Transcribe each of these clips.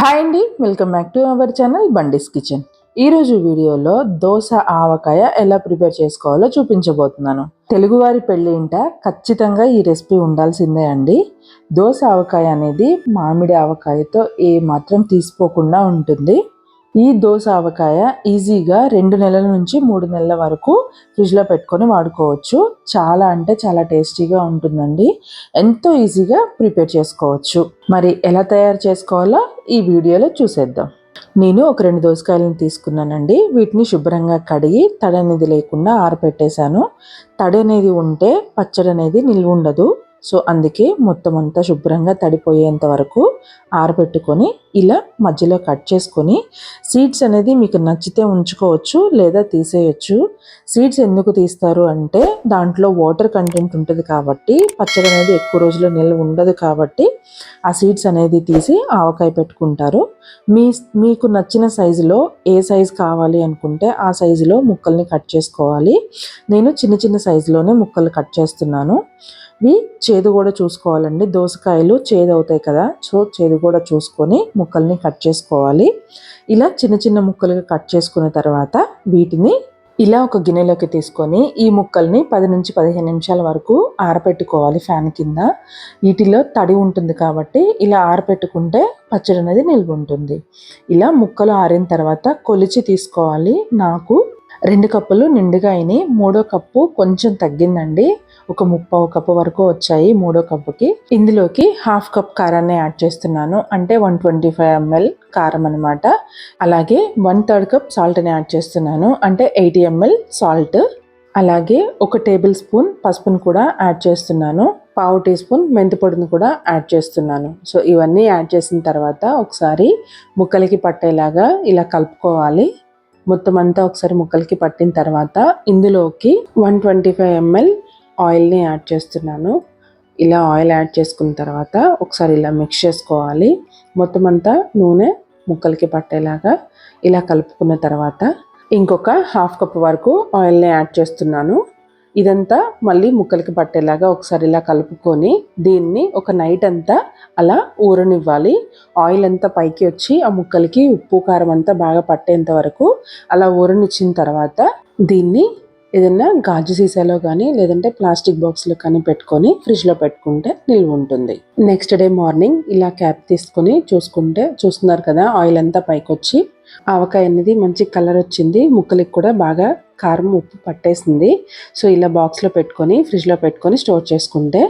Hi అండి welcome back to our channel Bandi's kitchen. ఈరోజు వీడియోలో దోశ ఆవకాయ ఎలా ప్రిపేర్ చేసుకోవాలో చూపించబోతున్నాను. తెలుగువారి పెళ్ళి ఇంట ఖచ్చితంగా ఈ రెసిపీ ఉండాల్సిందే అండి. దోశ ఆవకాయ అనేది మామిడి ఆవకాయతో ఏ మాత్రం తీసిపోకుండా ఉంటుంది. ఈ దోశ ఆవకాయ ఈజీగా రెండు నెలల నుంచి మూడు నెలల వరకు ఫ్రిడ్జ్లో పెట్టుకొని వాడుకోవచ్చు. చాలా అంటే చాలా టేస్టీగా ఉంటుందండి. ఎంతో ఈజీగా ప్రిపేర్ చేసుకోవచ్చు. మరి ఎలా తయారు చేసుకోవాలో ఈ వీడియోలో చూసేద్దాం. నేను ఒక రెండు దోసకాయలను తీసుకున్నానండి. వీటిని శుభ్రంగా కడిగి తడి అనేది లేకుండా ఆరపెట్టేశాను. తడి అనేది ఉంటే పచ్చడి అనేది నిల్వ ఉండదు. సో అందుకే మొత్తం అంతా శుభ్రంగా తడిపోయేంత వరకు ఆరబెట్టుకొని ఇలా మధ్యలో కట్ చేసుకొని సీడ్స్ అనేది మీకు నచ్చితే ఉంచుకోవచ్చు లేదా తీసేయచ్చు. సీడ్స్ ఎందుకు తీస్తారు అంటే దాంట్లో వాటర్ కంటెంట్ ఉంటుంది కాబట్టి పచ్చడి అనేది ఎక్కువ రోజులు నిల్వ ఉండదు కాబట్టి ఆ సీడ్స్ అనేది తీసి ఆవకాయ పెట్టుకుంటారు. మీ మీకు నచ్చిన సైజులో ఏ సైజు కావాలి అనుకుంటే ఆ సైజులో ముక్కల్ని కట్ చేసుకోవాలి. నేను చిన్న చిన్న సైజులోనే ముక్కలు కట్ చేస్తున్నాను. ఇవి చేదు కూడా చూసుకోవాలండి. దోసకాయలు చేదు అవుతాయి కదా సో చేదు కూడా చూసుకొని ముక్కల్ని కట్ చేసుకోవాలి. ఇలా చిన్న చిన్న ముక్కలుగా కట్ చేసుకున్న తర్వాత వీటిని ఇలా ఒక గిన్నెలోకి తీసుకొని ఈ ముక్కల్ని పది నుంచి పదిహేను నిమిషాల వరకు ఆరపెట్టుకోవాలి ఫ్యాన్ కింద. వీటిలో తడి ఉంటుంది కాబట్టి ఇలా ఆరపెట్టుకుంటే పచ్చడి అనేది నిల్వ ఉంటుంది. ఇలా ముక్కలు ఆరిన తర్వాత కొలిచి తీసుకోవాలి. నాకు రెండు కప్పులు నిండుగా అయినాయి మూడో కప్పు కొంచెం తగ్గిందండి. ఒక ముప్పావు కప్పు వరకు వచ్చాయి మూడో కప్పుకి. ఇందులోకి హాఫ్ కప్ కారాన్ని యాడ్ చేస్తున్నాను. అంటే వన్ ట్వంటీ ఫైవ్ ఎంఎల్ కారం అనమాట అలాగే వన్ థర్డ్ కప్ సాల్ట్ని యాడ్ చేస్తున్నాను. అంటే ఎయిటీ ఎంఎల్ సాల్ట్. అలాగే ఒక టేబుల్ స్పూన్ పసుపును కూడా యాడ్ చేస్తున్నాను. పావు టీ స్పూన్ మెంతి పొడిని కూడా యాడ్ చేస్తున్నాను. సో ఇవన్నీ యాడ్ చేసిన తర్వాత ఒకసారి ముక్కలకి పట్టేలాగా ఇలా కలుపుకోవాలి. మొత్తం అంతా ఒకసారి ముక్కలకి పట్టిన తర్వాత ఇందులోకి వన్ ట్వంటీ ఫైవ్ ఎంఎల్ ఆయిల్ని యాడ్ చేస్తున్నాను. ఇలా ఆయిల్ యాడ్ చేసుకున్న తర్వాత ఒకసారి ఇలా మిక్స్ చేసుకోవాలి. మొత్తం అంతా నూనె ముక్కలకి పట్టేలాగా ఇలా కలుపుకున్న తర్వాత ఇంకొక హాఫ్ కప్ వరకు ఆయిల్ని యాడ్ చేస్తున్నాను. ఇదంతా మళ్ళీ ముక్కలకి పట్టేలాగా ఒకసారి ఇలా కలుపుకొని దీన్ని ఒక నైట్ అంతా అలా ఊరనివ్వాలి. ఆయిల్ అంతా పైకి వచ్చి ఆ ముక్కలకి ఉప్పు కారం అంతా బాగా పట్టేంత వరకు అలా ఊరనిచ్చిన తర్వాత దీన్ని ఏదైనా గాజు సీసాలో కానీ లేదంటే ప్లాస్టిక్ బాక్స్లో కానీ పెట్టుకొని ఫ్రిడ్జ్లో పెట్టుకుంటే నిల్వ ఉంటుంది. నెక్స్ట్ డే మార్నింగ్ ఇలా క్యాప్ తీసుకొని చూసుకుంటే చూస్తున్నారు కదా ఆయిల్ అంతా పైకి వచ్చి ఆవకాయ అనేది మంచి కలర్ వచ్చింది ముక్కలకి కూడా బాగా కారం ఉప్పు పట్టేసింది. సో ఇలా బాక్స్లో పెట్టుకొని ఫ్రిడ్జ్లో పెట్టుకొని స్టోర్ చేసుకుంటే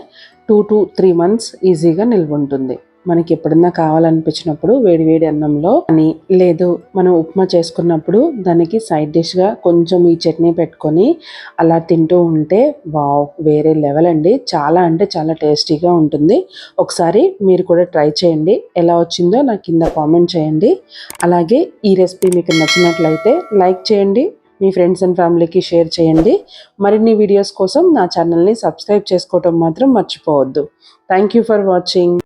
టూ టు త్రీ మంత్స్ ఈజీగా నిల్వ ఉంటుంది. మనకి ఎప్పుడన్నా కావాలనిపించినప్పుడు వేడి వేడి అన్నంలో అని లేదు మనం ఉప్మా చేసుకున్నప్పుడు దానికి సైడ్ డిష్గా కొంచెం ఈ చట్నీ పెట్టుకొని అలా తింటూ ఉంటే వావ్ వేరే లెవెల్ అండి. చాలా అంటే చాలా టేస్టీగా ఉంటుంది. ఒకసారి మీరు కూడా ట్రై చేయండి. ఎలా వచ్చిందో నాకు కింద కామెంట్ చేయండి. అలాగే ఈ రెసిపీ మీకు నచ్చినట్లయితే లైక్ చేయండి. మీ ఫ్రెండ్స్ అండ్ ఫ్యామిలీకి షేర్ చేయండి. మరిన్ని వీడియోస్ కోసం నా ఛానల్ని సబ్స్క్రైబ్ చేసుకోవటం మాత్రం మర్చిపోవద్దు. Thank you for watching